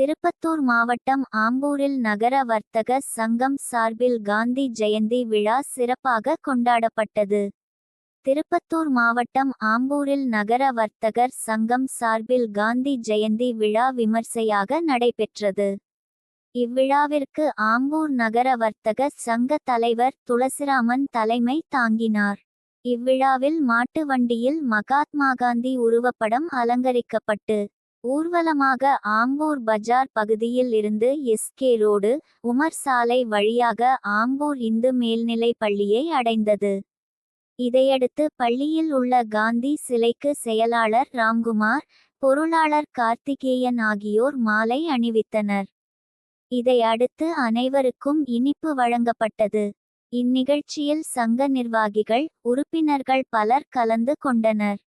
திருப்பத்தூர் மாவட்டம் ஆம்பூரில் நகர வர்த்தக சங்கம் சார்பில் காந்தி ஜெயந்தி விழா சிறப்பாக கொண்டாடப்பட்டது. திருப்பத்தூர் மாவட்டம் ஆம்பூரில் நகர வர்த்தகர் சங்கம் சார்பில் காந்தி ஜெயந்தி விழா விமர்சையாக நடைபெற்றது. இவ்விழாவிற்கு ஆம்பூர் நகர வர்த்தக சங்க தலைவர் துளசிராமன் தலைமை தாங்கினார். இவ்விழாவில் மாட்டு வண்டியில் மகாத்மா காந்தி உருவப்படம் அலங்கரிக்கப்பட்டு ஊர்வலமாக ஆம்பூர் பஜார் பகுதியில் இருந்து எஸ்கே ரோடு உமர் சாலை வழியாக ஆம்பூர் இந்து மேல்நிலைப் பள்ளியை அடைந்தது. இதையடுத்து பள்ளியில் உள்ள காந்தி சிலைக்கு செயலாளர் ராம்குமார் பொருளாளர் கார்த்திகேயன் ஆகியோர் மாலை அணிவித்தனர். இதை அடுத்து அனைவருக்கும் இனிப்பு வழங்கப்பட்டது. இந்நிகழ்ச்சியில் சங்க நிர்வாகிகள் உறுப்பினர்கள் பலர் கலந்து கொண்டனர்.